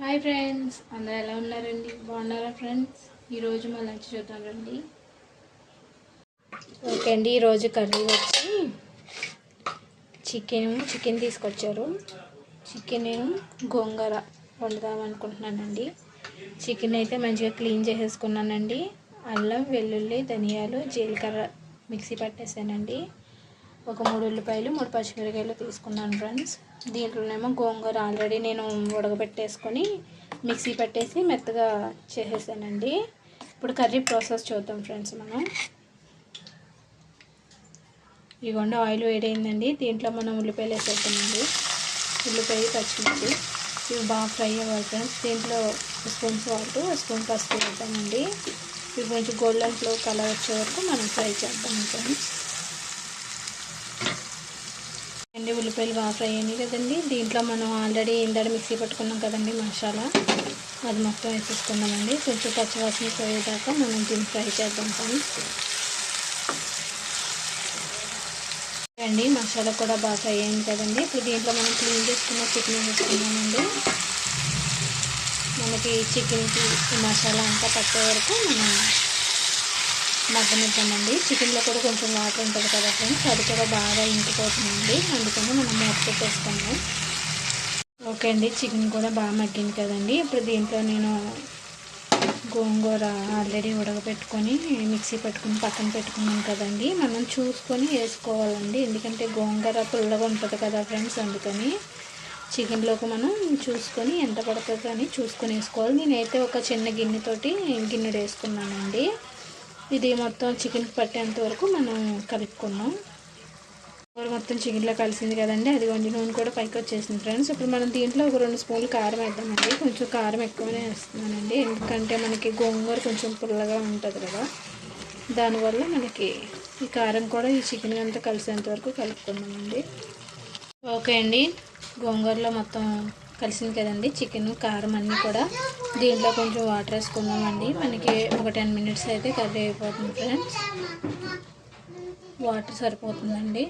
Hi friends అందరూ ఎలా ఉన్నారండి? బాగున్నారా ఫ్రెండ్స్? ఈరోజు మా లంచ్ చూద్దాం రండి. ఓకే అండి ఈరోజు కర్రీ వచ్చి చికెన్ చికెన్ తీసుకొచ్చారు. చికెన్ గోంగూర వండుదాం అనుకుంటున్నానండి. చికెన్ అయితే మంచిగా క్లీన్ చేసేసుకున్నానండి. అల్లం వెల్లుల్లి ధనియాలు జీలకర్ర మిక్సీ పట్టేసానండి. ఒక మూడు ఉల్లిపాయలు మూడు పచ్చిమిరకాయలు తీసుకున్నాను ఫ్రెండ్స్ దీంట్లోనేమో గోంగూర ఆల్రెడీ నేను ఉడకబెట్టేసుకొని మిక్సీ పెట్టేసి మెత్తగా చేసేసానండి. ఇప్పుడు కర్రీ ప్రాసెస్ చూద్దాం ఫ్రెండ్స్ మనం. ఇదిగోండి ఆయిల్ వేడైందండి దీంట్లో మనం ఉల్లిపాయలు వేసేసామండి ఉల్లిపాయ పచ్చిమిర్చి ఇవి బాగా ఫ్రై అవ్వాలి ఫ్రెండ్స్ దీంట్లో స్పూన్ సాల్ట్ స్పూన్ పసుపు వేద్దామండి. ఇవి కొంచెం గోల్డెన్ ఫ్లో కలర్ వచ్చే వరకు మనం ఫ్రై చేద్దాం ఫ్రెండ్స్ అండి ఉల్లిపాయలు బాగా ఫ్రై అయినాయి కదండి. దీంట్లో మనం ఆల్రెడీ ఇందాక మిక్సీ పట్టుకున్నాం కదండి మసాలా. అది మొత్తం వేసేసుకున్నామండి కొంచెం పచ్చివాసన పోయేదాకా మనం దీన్ని ఫ్రై చేద్దాం కానీ అండి మసాలా కూడా బాగా ఫ్రై అయింది కదండి. ఇప్పుడు దీంట్లో మనం క్లీన్ చేసుకున్న చికెన్ వేసుకున్నామండి మనకి చికెన్కి మసాలా అంతా పట్టే వరకు మనం మగ్గనిద్దామండి. చికెన్లో కూడా కొంచెం వాటర్ ఉంటుంది కదా ఫ్రెండ్స్ అది కూడా బాగా ఇంకిపోతుందండి. అందుకని మనం మూత పెట్టేసుకున్నాం ఓకే అండి చికెన్ కూడా బాగా మగ్గింది కదండి. ఇప్పుడు దీంట్లో నేను గోంగూర ఆల్రెడీ ఉడకబెట్టుకొని మిక్సీ పెట్టుకుని పక్కన పెట్టుకున్నాం కదండి. మనం చూసుకొని వేసుకోవాలండి. ఎందుకంటే గోంగూర పుల్లగా ఉంటుంది కదా ఫ్రెండ్స్ అందుకని చికెన్లోకి మనం చూసుకొని ఎంత పడుతుందో అని చూసుకొని వేసుకోవాలి. నేనైతే ఒక చిన్న గిన్నెతోటి గిన్నెడు వేసుకున్నానండి. ఇది మొత్తం చికెన్కి పట్టేంత వరకు మనం కలుపుకున్నాం. కూర మొత్తం చికెన్లో కలిసింది కదండి. అది వండి నూనె కూడా పైకి వచ్చేసింది ఫ్రెండ్స్. ఇప్పుడు మనం దీంట్లో ఒక రెండు స్పూన్లు కారం వేద్దామండి. కొంచెం కారం ఎక్కువనే వేస్తున్నానండి. ఎందుకంటే మనకి గోంగూర కొంచెం పుల్లగా ఉంటుంది కదా. దానివల్ల మనకి ఈ కారం కూడా ఈ చికెన్ అంతా కలిసేంత వరకు కలుపుకున్నామండి. ఓకే అండి. గోంగూరలో మొత్తం కలిసింది కదండి. చికెన్ కారం అన్నీ కూడా దీంట్లో కొంచెం వాటర్ వేసుకున్నామండి మనకి ఒక టెన్ మినిట్స్ అయితే కర్రీ అయిపోతుంది ఫ్రెండ్స్ వాటర్ సరిపోతుందండి.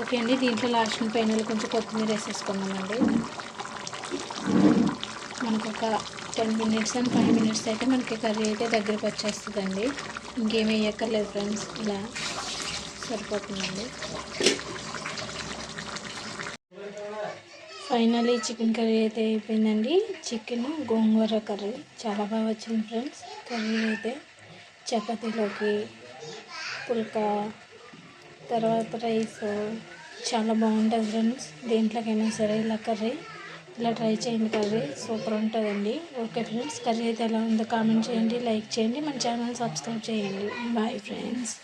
ఓకే అండి. దీంట్లో లాస్ట్ పైన కొంచెం కొత్తిమీర వేసేసుకున్నామండి మనకు ఒక ten minutes and five minutes అయితే మనకి కర్రీ అయితే దగ్గరికి వచ్చేస్తుందండి. ఇంకేమీ వేయక్కర్లేదు ఫ్రెండ్స్ ఇలా సరిపోతుందండి. ఫైనలీ చికెన్ కర్రీ అయితే అయిపోయిందండి. చికెన్ గోంగూర కర్రీ. చాలా బాగా వచ్చింది ఫ్రెండ్స్. కర్రీ అయితే చపాతీలోకి పుల్కా తర్వాత రైస్. చాలా బాగుంటుంది ఫ్రెండ్స్. దేంట్లోకైనా సరే ఇలా కర్రీ ఇలా ట్రై చేయండి కర్రీ. సూపర్ ఉంటుందండి. ఓకే ఫ్రెండ్స్ కర్రీ అయితే ఎలా ఉందో కామెంట్ చేయండి లైక్ చేయండి మన ఛానల్ సబ్స్క్రైబ్ చేయండి. Bye friends.